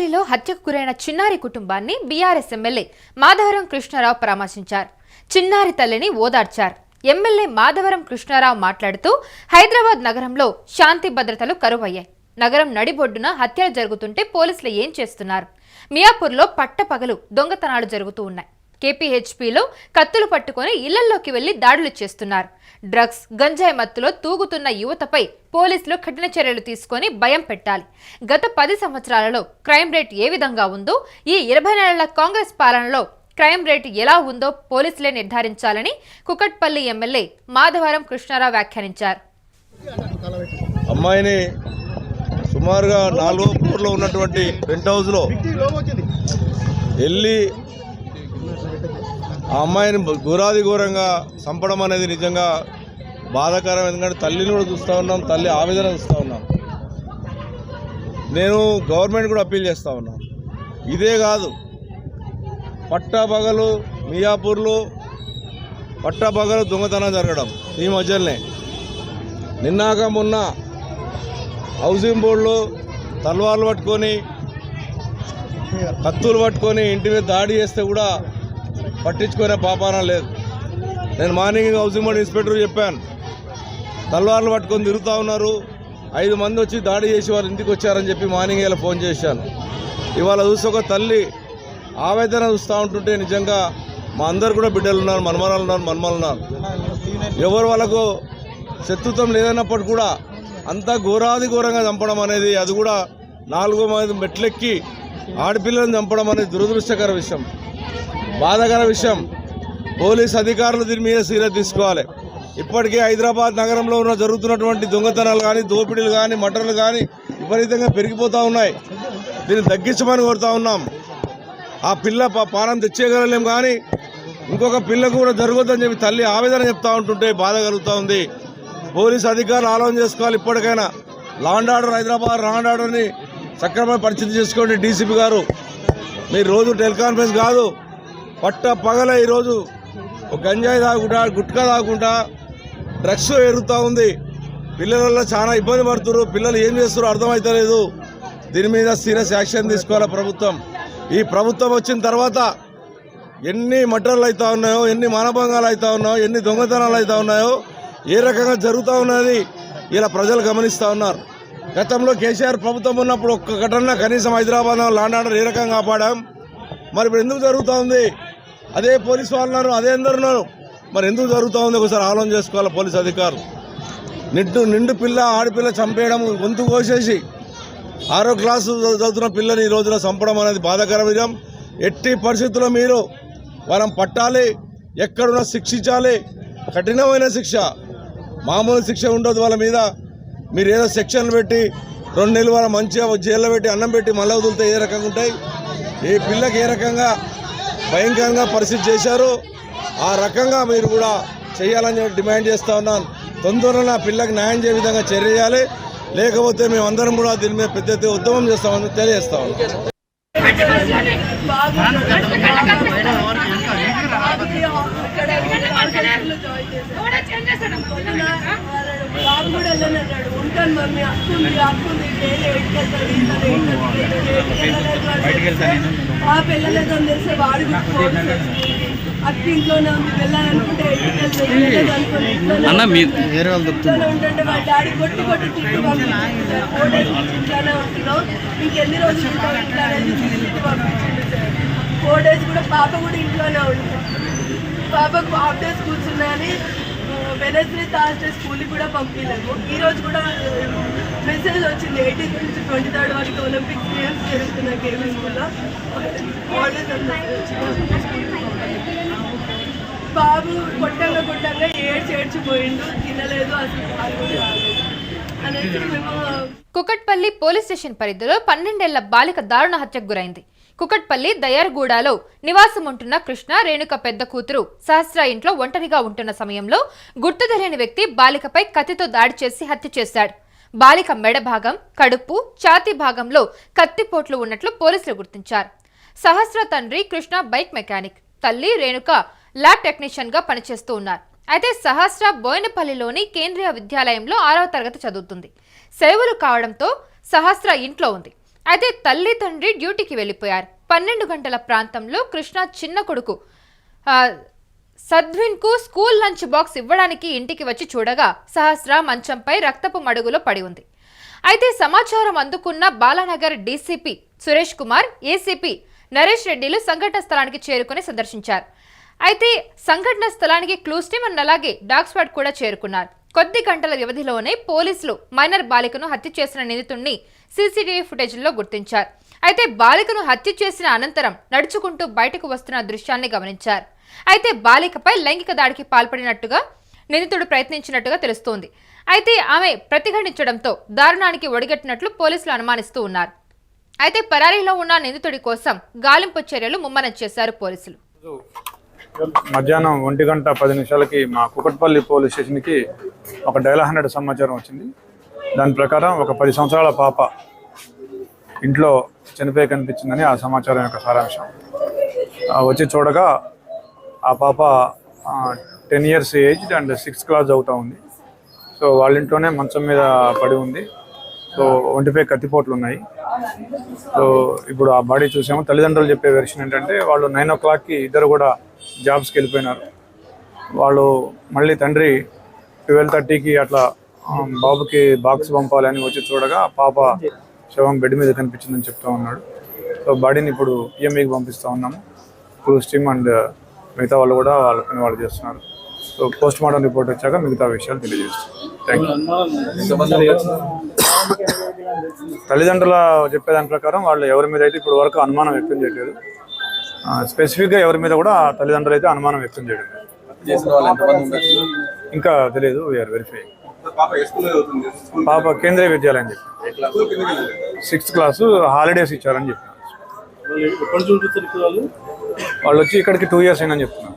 బోయినపల్లిలో హత్యకు గురైన చిన్నారి కుటుంబాన్ని బీఆర్ఎస్ ఎమ్మెల్యే మాధవరం కృష్ణారావు పరామర్శించారు. చిన్నారి తల్లిని ఓదార్చారు. ఎమ్మెల్యే మాధవరం కృష్ణారావు మాట్లాడుతూ హైదరాబాద్ నగరంలో శాంతి భద్రతలు కరువయ్యాయి. నగరం నడిబొడ్డున హత్యలు జరుగుతుంటే పోలీసులు ఏం చేస్తున్నారు? మియాపూర్లో పట్టపగలు దొంగతనాలు జరుగుతూ ఉన్నాయి. కేపీహెచ్పీలో కత్తులు పట్టుకొని ఇళ్ళల్లోకి వెళ్ళి దాడులు చేస్తున్నారు. డ్రగ్స్ గంజాయి మత్తులో తూగుతున్న యువతపై పోలీసులు కఠిన చర్యలు తీసుకొని భయం పెట్టాలి. గత పది సంవత్సరాలలో క్రైమ్ రేట్ ఏ విధంగా ఉందో ఈ ఇరవై నెలల కాంగ్రెస్ పాలనలో క్రైమ్ రేటు ఎలా ఉందో పోలీసులే నిర్ధారించాలని కుకట్పల్లి ఎమ్మెల్యే మాధవరం కృష్ణారావు వ్యాఖ్యానించారు. అమ్మాయిని సుమారుగా నాలుగో ఫ్లోర్లో ఉన్నటువంటి పెంట్ హౌస్లో వెళ్ళి ఆ అమ్మాయిని ఘోరాది ఘోరంగా చంపడం అనేది నిజంగా బాధాకరం. ఎందుకంటే తల్లిని కూడా చూస్తూ ఉన్నాం తల్లి ఆవేదన చూస్తూ ఉన్నాం. నేను గవర్నమెంట్ కూడా అప్పీల్ చేస్తూ ఉన్నాను ఇదే కాదు పట్టాపగలు మియాపూర్లు పట్టాపగలు దొంగతనం జరగడం ఈ మధ్యలోనే నిన్నాక మొన్న హౌసింగ్ బోర్డులు తల్వార్లు పట్టుకొని కత్తులు పట్టుకొని ఇంటి మీద దాడి చేస్తే కూడా పట్టించుకునే పాపాన లేదు. నేను మార్నింగ్ హౌసింగ్ బోర్డు ఇన్స్పెక్టర్ చెప్పాను. తల్వార్లు పట్టుకొని తిరుగుతూ ఉన్నారు. ఐదు మంది వచ్చి దాడి చేసి వాళ్ళ ఇంటికి వచ్చారని చెప్పి మార్నింగ్ ఇలా ఫోన్ చేశాను. ఇవాళ చూసి ఒక తల్లి ఆవేదన చూస్తూ ఉంటుంటే నిజంగా మా అందరు కూడా బిడ్డలు ఉన్నారు మనమరాలు ఉన్నారు మనమలు ఉన్నారు. ఎవరు వాళ్ళకు శత్రుత్వం లేదన్నప్పుడు కూడా అంతా ఘోరాది ఘోరంగా చంపడం అనేది అది కూడా నాలుగో మంది మెట్లెక్కి ఆడపిల్లలను చంపడం అనేది దురదృష్టకర విషయం. బాధాకర విషయం. పోలీస్ అధికారులు దీని మీద సీరియస్ తీసుకోవాలి. ఇప్పటికే హైదరాబాద్ నగరంలో ఉన్న జరుగుతున్నటువంటి దొంగతనాలు కానీ దోపిడీలు కానీ మటన్లు కానీ విపరీతంగా పెరిగిపోతూ ఉన్నాయి. దీన్ని తగ్గించమని కోరుతా ఉన్నాం. ఆ పిల్ల పా- పానం తెచ్చేయగలలేం కానీ ఇంకొక పిల్లకు కూడా జరగొద్దని చెప్పి తల్లి ఆవేదన చెప్తా ఉంటుంటే బాధ కలుగుతూ ఉంది. పోలీస్ అధికారులు ఆలోచన చేసుకోవాలి ఇప్పటికైనా. లాండ్ ఆర్డర్ హైదరాబాద్ లాండ్ ఆర్డర్ని సక్రమంగా పరిస్థితి చేసుకోండి డీసీపీ గారు. మీరు రోజు టెలికాన్ఫరెన్స్ కాదు పట్ట పగల ఈరోజు ఒక గంజాయి తాగుకుంటా గుట్కా తాగుకుంటా డ్రగ్స్ ఎరుగుతూ ఉంది. పిల్లలలో చాలా ఇబ్బంది పడుతున్నారు. పిల్లలు ఏం చేస్తారో అర్థమవుతలేదు దీని మీద సీరియస్ యాక్షన్ తీసుకోవాలి ప్రభుత్వం? ఈ ప్రభుత్వం వచ్చిన తర్వాత ఎన్ని మటర్లు అవుతా ఉన్నాయో ఎన్ని మానభంగాలు అవుతా ఉన్నాయో ఎన్ని దొంగతనాలు అవుతా ఉన్నాయో ఏ రకంగా జరుగుతూ ఉన్నది ఇలా ప్రజలు గమనిస్తూ ఉన్నారు. గతంలో కేసీఆర్ ప్రభుత్వం ఉన్నప్పుడు ఒక్క ఘటన కనీసం హైదరాబాద్ లాండ్ ఆర్డర్ ఏ రకంగా కాపాడాం? మరి ఇప్పుడు ఎందుకు జరుగుతూ ఉంది? అదే పోలీసు వాళ్ళు ఉన్నారు అదే అందరు ఉన్నారు. మరి ఎందుకు జరుగుతూ ఉంది ఒకసారి ఆలోచన చేసుకోవాలి పోలీస్ అధికారులు. నిండు నిండు పిల్ల ఆడపిల్ల చంపేయడం గొంతు కోసేసి ఆరో క్లాసు చదువుతున్న పిల్లని ఈ రోజున చంపడం అనేది బాధాకర విషయం. ఎట్టి పరిస్థితుల్లో మీరు వాళ్ళని పట్టాలి ఎక్కడున్నా శిక్షించాలి. కఠినమైన శిక్ష మామూలు శిక్ష ఉండదు వాళ్ళ మీద. మీరు ఏదో సెక్షన్లు పెట్టి రెండు నెలలు వాళ్ళ మంచిగా జైల్లో పెట్టి అన్నం పెట్టి మళ్ళీ వదిలితే ఏ రకంగా ఉంటాయి? ఏ పిల్లకి ఏ రకంగా భయంకరంగా పరిస్థితి చేశారు ఆ రకంగా మీరు కూడా చేయాలని డిమాండ్ చేస్తూ ఉన్నాను తొందరలో నా పిల్లకి న్యాయం చేయ విధంగా చర్య చేయాలి లేకపోతే మేమందరం కూడా దీని మీద పెద్ద ఎత్తున ఉద్యమం చేస్తామని తెలియజేస్తా ఉన్నాం బాబు కూడా వెళ్ళనన్నాడు ఉంటాను మమ్మీ డైలీ ఎయిట్కెళ్తాడు ఆ పిల్లలేదని తెలిస్తే వాడు అక్క ఇంట్లోనే ఉంది వెళ్ళాలనుకుంటే ఇంట్లోనే ఉంటుంటే వాళ్ళ డాడీ కొట్టి కొట్టి తిట్టి డేస్ ఇంట్లోనే ఉంటున్నావు ఇంకెన్ని రోజులు ఉంటావు ఇంట్లో అనేది తిట్టి పంపించింది సార్. ఫోర్ డేస్ కూడా పాప కూడా ఇంట్లోనే ఉంటుంది పాపకు హాఫ్ డే స్కూల్స్ ఉన్నాయని వెనస్డే థర్స్డే స్కూల్కి కూడా పంపించలేము ఈ రోజు కూడా మెసేజ్ వచ్చింది. ఎయిటీన్త్ నుంచి ట్వంటీ థర్డ్ వరకు ఒలింపిక్స్ గేమ్స్ జరుగుతున్నాయి కేవీ స్కూల్లో. బాబు కొట్టంగా కొట్టంగా ఏడ్చి ఏడ్చిపోయిండు తినలేదు అసలు అనేసి మేము కుకట్పల్లి పోలీస్ స్టేషన్ పరిధిలో పన్నెండేళ్ళ బాలిక దారుణ హత్యకు గురైంది. కుకట్పల్లి దయార్గూడలో నివాసం ఉంటున్న కృష్ణ రేణుక పెద్ద కూతురు సహస్ర ఇంట్లో ఒంటరిగా ఉంటున్న సమయంలో గుర్తు తెలియని వ్యక్తి బాలికపై కత్తితో దాడి చేసి హత్య చేశాడు. బాలిక మెడ భాగం కడుపు ఛాతీ భాగంలో కత్తిపోట్లు ఉన్నట్లు పోలీసులు గుర్తించారు. సహస్ర తండ్రి కృష్ణ బైక్ మెకానిక్ తల్లి రేణుక ల్యాబ్ టెక్నీషియన్గా పనిచేస్తూ ఉన్నారు. అయితే సహస్ర బోయినపల్లిలోని కేంద్రీయ విద్యాలయంలో ఆరవ తరగతి చదువుతుంది. సెలవులు కావడంతో సహస్ర ఇంట్లో ఉంది. అయితే తల్లి తండ్రి డ్యూటీకి వెళ్ళిపోయారు. పన్నెండు గంటల ప్రాంతంలో కృష్ణ చిన్న కొడుకు సద్విన్కు స్కూల్ లంచ్ బాక్స్ ఇవ్వడానికి ఇంటికి వచ్చి చూడగా సహస్ర మంచంపై రక్తపు మడుగులో పడి ఉంది. అయితే సమాచారం అందుకున్న బాలానగర్ డీసీపీ సురేష్ కుమార్ ఏసీపీ నరేష్ రెడ్డిలు సంఘటన స్థలానికి చేరుకుని సందర్శించారు. అయితే సంఘటన స్థలానికి క్లూస్ టీమ్ అండ్ అలాగే డాగ్ స్క్వాడ్ కూడా చేరుకున్నారు. కొద్ది గంటల వ్యవధిలోనే పోలీసులు మైనర్ బాలికను హత్య చేసిన నిందితుడిని సీసీటీవీ ఫుటేజ్లో గుర్తించారు. అయితే బాలికను హత్య చేసిన అనంతరం నడుచుకుంటూ బయటకు వస్తున్న దృశ్యాన్ని గమనించారు. అయితే బాలికపై లైంగిక దాడికి పాల్పడినట్టుగా నిందితుడు ప్రయత్నించినట్టుగా తెలుస్తోంది. అయితే ఆమె ప్రతిఘటించడంతో దారుణానికి ఒడిగట్టినట్లు పోలీసులు అనుమానిస్తూ ఉన్నారు. అయితే పరారీలో ఉన్న నిందితుడి కోసం గాలింపు చర్యలు ముమ్మరం చేశారు పోలీసులు. మధ్యాహ్నం ఒంటి గంట పది నిమిషాలకి మా కుకట్పల్లి పోలీస్ స్టేషన్కి ఒక డైల్ హండ్రెడ్ సమాచారం వచ్చింది. దాని ప్రకారం ఒక పది సంవత్సరాల పాప ఇంట్లో చనిపోయి కనిపించిందని ఆ సమాచారం యొక్క సారాంశం. వచ్చి చూడగా ఆ పాప ten years age and sixth class అవుతూ ఉంది. సో వాళ్ళ ఇంట్లోనే మంచం మీద పడి ఉంది. సో ఒంటిపై కత్తిపోట్లు ఉన్నాయి. సో ఇప్పుడు ఆ బాడీ చూసాము. తల్లిదండ్రులు చెప్పే వెర్షన్ ఏంటంటే వాళ్ళు నైన్ ఓ క్లాక్కి ఇద్దరు కూడా జాబ్స్కి వెళ్ళిపోయినారు. వాళ్ళు మళ్ళీ తండ్రి ట్వెల్వ్ థర్టీకి అట్లా బాబుకి బాక్స్ పంపాలని వచ్చి చూడగా పాప శవం బెడ్ మీద కనిపించిందని చెప్తా ఉన్నాడు. సో బాడీని ఇప్పుడు పిఎంఈకి పంపిస్తూ ఉన్నాము. క్రూస్ టీమ్ అండ్ మిగతా వాళ్ళు కూడా వాళ్ళ పని వాళ్ళు చేస్తున్నారు. సో పోస్ట్ మార్టం రిపోర్ట్ వచ్చాక మిగతా విషయాలు తెలియజేస్తాం. థ్యాంక్ యూ తల్లిదండ్రుల చెప్పేదాని ప్రకారం వాళ్ళు ఎవరి మీద అయితే ఇప్పుడు వరకు అనుమానం వ్యక్తం చేయలేదు స్పెసిఫిక్గా ఎవరి మీద కూడా తల్లిదండ్రులు అయితే అనుమానం వ్యక్తం చేయడం లేదు. చేసిన వాళ్ళు ఎంతమంది ఉండొచ్చు ఇంకా తెలియదు వీఆర్ వెరిఫై పాప కేంద్రీయ విద్యాలయం చెప్పి. సిక్స్త్ క్లాసు హాలిడేస్ ఇచ్చారని చెప్పినారు. వాళ్ళు వచ్చి ఇక్కడికి టూ ఇయర్స్ అయిందని చెప్తున్నారు.